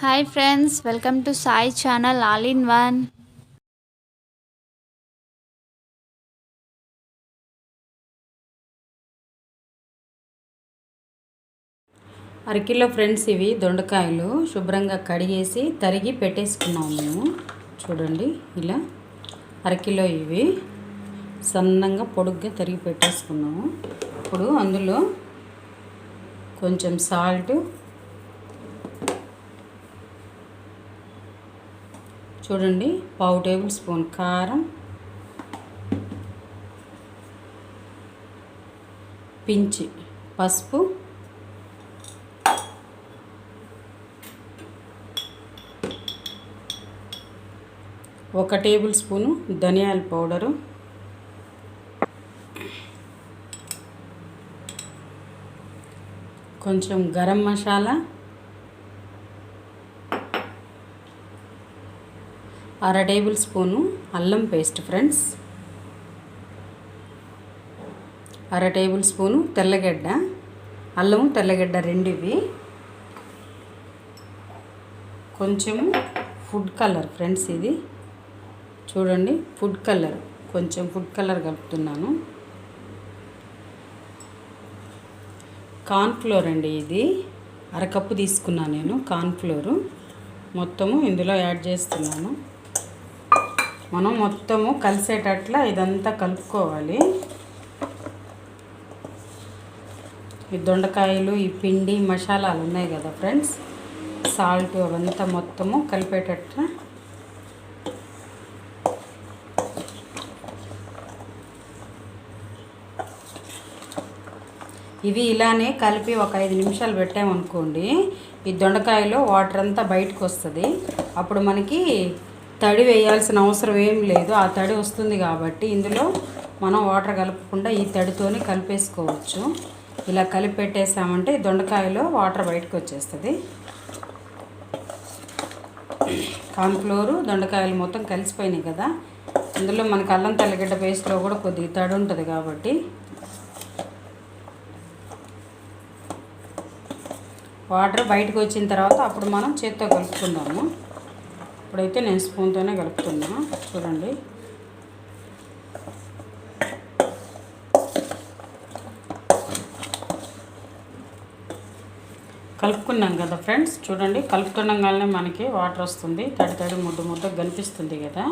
Hi friends welcome to Sai channel all in one అరకిలో friends ఇవి దొండకాయలు శుభ్రంగా కడిగేసి తరిగి పెట్టేసుకున్నాము మేము. చూడండి ఇలా అరకిలో ఇవి సన్నంగా పొడుగ్గా తరిగి పెట్టేసుకున్నాము. ఇప్పుడు అందులో కొంచెం సాల్ట్ చూడండి పావు టేబుల్ స్పూన్ కారం పించి పసుపు ఒక టేబుల్ స్పూను ధనియాల పౌడరు కొంచెం గరం మసాలా అర టేబుల్ స్పూను అల్లం పేస్ట్ ఫ్రెండ్స్. అర టేబుల్ స్పూను తెల్లగడ్డ. అల్లము తెల్లగడ్డ రెండు ఇవి కొంచెము ఫుడ్ కలర్ ఫ్రెండ్స్ ఇది. చూడండి ఫుడ్ కలర్. కొంచెం ఫుడ్ కలర్ కలుపుతున్నాను. కార్న్ఫ్లోర్ అండి ఇది. అరకప్పు తీసుకున్నాను నేను కార్న్ఫ్లోరు. మొత్తము ఇందులో యాడ్ చేస్తున్నాను. మనం మొత్తము కలిసేటట్లా ఇదంతా కలుపుకోవాలి. ఈ దొండకాయలు ఈ పిండి మసాలాలు ఉన్నాయి కదా ఫ్రెండ్స్? సాల్ట్ అవంతా మొత్తము కలిపేటట్ల ఇవి ఇలానే కలిపి ఒక ఐదు నిమిషాలు పెట్టామనుకోండి ఈ దొండకాయలో వాటర్ అంతా బయటకు వస్తుంది. అప్పుడు మనకి తడి వేయాల్సిన అవసరం ఏం లేదు. ఆ తడి వస్తుంది కాబట్టి ఇందులో మనం వాటర్ కలపకుండా ఈ తడితోనే కలిపేసుకోవచ్చు. ఇలా కలిపి పెట్టేసామంటే దొండకాయలో వాటర్ బయటకు వచ్చేస్తుంది. కాన్ఫ్లోరు దొండకాయలు మొత్తం కలిసిపోయినాయి కదా. ఇందులో మనకు అల్లం తెల్లగడ్డ పేస్ట్లో కూడా కొద్దిగా తడి ఉంటుంది కాబట్టి వాటర్ బయటకు వచ్చిన తర్వాత అప్పుడు మనం చేత్తో కలుపుకుందాము. ఇప్పుడైతే నేను స్పూన్తోనే కలుపుతున్నా. చూడండి. కలుపుకున్నాం కదా ఫ్రెండ్స్. చూడండి కలుపుతుండగానే మనకి వాటర్ వస్తుంది. తడి తడి ముద్ద ముద్ద కనిపిస్తుంది కదా.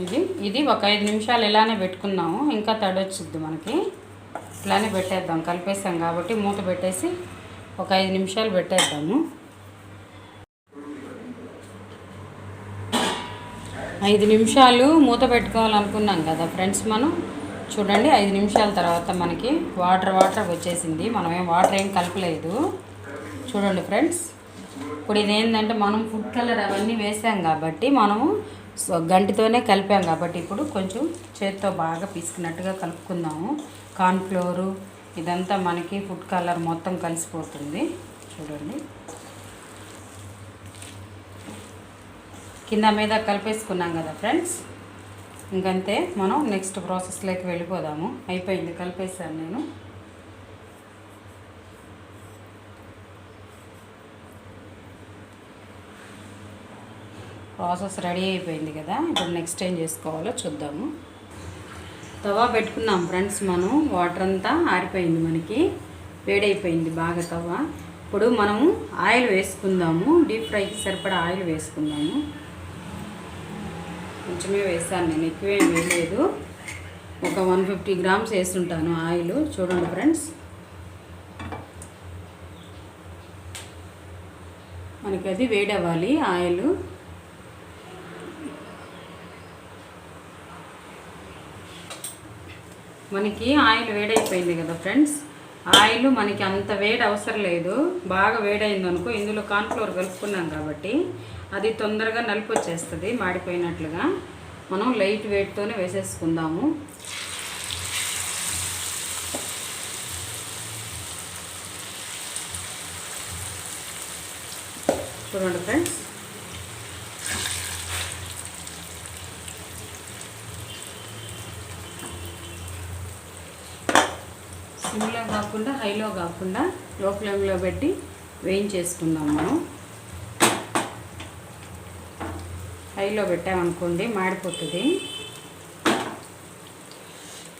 ఇది ఇది ఒక ఐదు నిమిషాలు ఇలానే పెట్టుకున్నాము. ఇంకా తడి వచ్చింది మనకి. ఇలానే పెట్టేద్దాం. కలిపేసాం కాబట్టి మూత పెట్టేసి ఒక ఐదు నిమిషాలు పెట్టేద్దాము. ఐదు నిమిషాలు మూత పెట్టుకోవాలనుకున్నాం కదా ఫ్రెండ్స్ మనం. చూడండి ఐదు నిమిషాల తర్వాత మనకి వాటర్ వాటర్ వచ్చేసింది. మనం ఏం వాటర్ ఏం కలపలేదు. చూడండి ఫ్రెండ్స్ ఇప్పుడు ఇదేంటంటే మనం ఫుడ్ కలర్ అవన్నీ వేసాం కాబట్టి మనము గంటితోనే కలిపాం కాబట్టి ఇప్పుడు కొంచెం చేత్తో బాగా పిసికినట్టుగా కలుపుకుందాము. కార్న్ఫ్లోరు ఇదంతా మనకి ఫుడ్ కలర్ మొత్తం కలిసిపోతుంది. చూడండి. కింద మీద కలిపేసుకున్నాం కదా ఫ్రెండ్స్. ఇంకంతే మనం నెక్స్ట్ ప్రాసెస్లోకి వెళ్ళిపోదాము. అయిపోయింది కలిపేసాను నేను. ప్రాసెస్ రెడీ అయిపోయింది కదా. ఇప్పుడు నెక్స్ట్ ఏం చేసుకోవాలో చూద్దాము. తవా పెట్టుకున్నాం ఫ్రెండ్స్ మనం. వాటర్ అంతా ఆరిపోయింది మనకి. వేడైపోయింది బాగా తవా. ఇప్పుడు మనము ఆయిల్ వేసుకుందాము. డీప్ ఫ్రైకి సరిపడా ఆయిల్ వేసుకుందాము. కొంచెమే వేసాను నేను ఎక్కువేం వేయలేదు. ఒక వన్ ఫిఫ్టీ గ్రామ్స్ వేస్తుంటాను ఆయిల్. చూడండి ఫ్రెండ్స్. మనకి అది వేడవ్వాలి ఆయిల్. మనకి ఆయిల్ వేడైపోయింది కదా ఫ్రెండ్స్. ఆయిల్ మనకి అంత వేడి అవసరం లేదు. బాగా వేడైంది అనుకో ఇందులో కార్న్ఫ్లోర్ కలుపుకున్నాం కాబట్టి అది తొందరగా నలుపు వచ్చేస్తుంది మాడిపోయినట్లుగా. మనం లైట్ వేడితోనే వేసేసుకుందాము. చూడండి ఫ్రెండ్స్. సిమ్లో కాకుండా హైలో కాకుండా లో ఫ్లేమ్లో పెట్టి వేయించేసుకుందాం మనం. హైలో పెట్టామనుకోండి మాడిపోతుంది.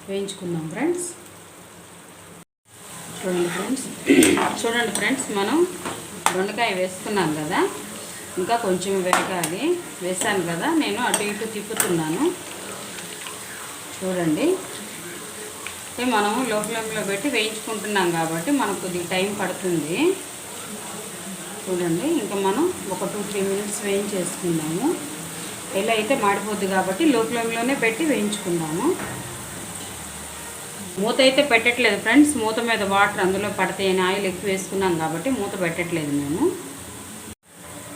వేయించుకుందాం ఫ్రెండ్స్. చూడండి ఫ్రెండ్స్. చూడండి ఫ్రెండ్స్ మనం దొండకాయ వేసుకున్నాం కదా. ఇంకా కొంచెం వేగాలి. వేసాను కదా నేను అటు ఇటు తిప్పుతున్నాను. చూడండి. అయితే మనము లో ఫ్లేమ్లో పెట్టి వేయించుకుంటున్నాం కాబట్టి మనకు కొద్దిగా టైం పడుతుంది. చూడండి ఇంకా మనం ఒక టూ త్రీ మినిట్స్ వేయించేసుకుందాము ఎలా అయితే మాడిపోద్ది కాబట్టి లో ఫ్లేమ్లోనే పెట్టి వేయించుకుందాము మూత అయితే పెట్టట్లేదు ఫ్రెండ్స్. మూత మీద వాటర్ అందులో పడతాయని ఆయిల్ ఎక్కువ వేసుకున్నాం కాబట్టి మూత పెట్టట్లేదు మేము.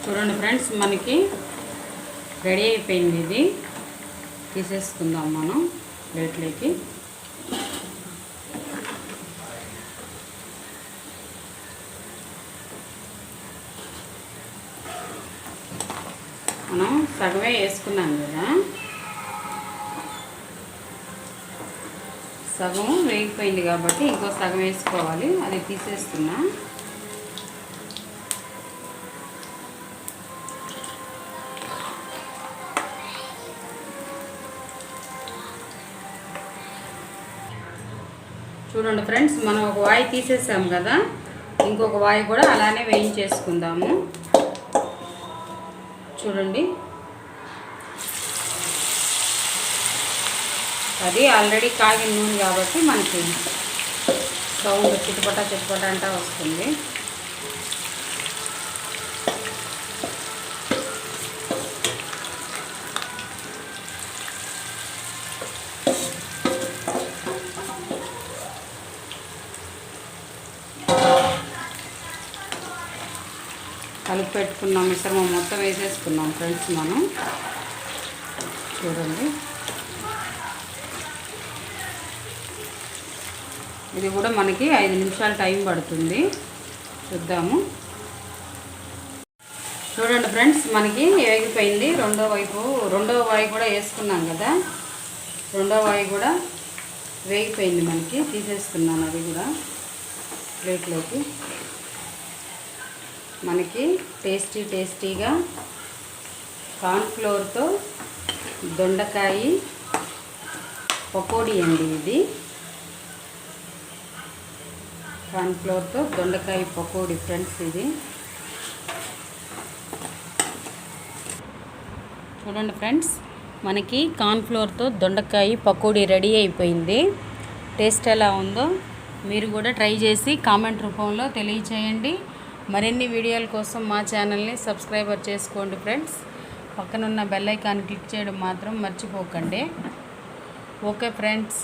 చూడండి ఫ్రెండ్స్ మనకి రెడీ అయిపోయింది ఇది. తీసేసుకుందాం మనం ప్లేట్లోకి మనం సగమే వేసుకున్నాం కదా. సగం వేగిపోయింది కాబట్టి ఇంకో సగం వేసుకోవాలి. అది తీసేస్తున్నా. చూడండి ఫ్రెండ్స్ మనం ఒక వాయి తీసేసాం కదా. ఇంకొక వాయి కూడా అలానే వేయించేసుకుందాము. చూడండి. అది ఆల్రెడీ కాగిన నూనె కాబట్టి మనకి సౌండ్ చిటపట చిటపట అంటా వస్తుంది. కలిపి పెట్టుకున్నాం మిశ్రమం మొత్తం వేసేసుకున్నాం ఫ్రెండ్స్ మనం. చూడండి. ఇది కూడా మనకి ఐదు నిమిషాలు టైం పడుతుంది. చూద్దాము. చూడండి ఫ్రెండ్స్ మనకి వేగిపోయింది. రెండో వైపు రెండో వాయి కూడా వేసుకున్నాం కదా. రెండో వాయి కూడా వేగిపోయింది మనకి. తీసేస్తున్నాను అది కూడా ప్లేట్లోకి. మనకి టేస్టీ టేస్టీగా కార్న్ఫ్లోర్తో దొండకాయ పకోడీ అండి ఇది. కార్న్ఫ్లోర్తో దొండకాయ పకోడీ ఫ్రెండ్స్ ఇది. చూడండి ఫ్రెండ్స్ మనకి కార్న్ఫ్లోర్తో దొండకాయ పకోడీ రెడీ అయిపోయింది. టేస్ట్ ఎలా ఉందో మీరు కూడా ట్రై చేసి కామెంట్ రూపంలో తెలియచేయండి. మరిన్ని వీడియోల కోసం మా ఛానల్ని సబ్స్క్రైబర్ చేసుకోండి ఫ్రెండ్స్. పక్కనున్న బెల్ ఐకాన్ క్లిక్ చేయడం మాత్రం మర్చిపోకండి. Okay friends.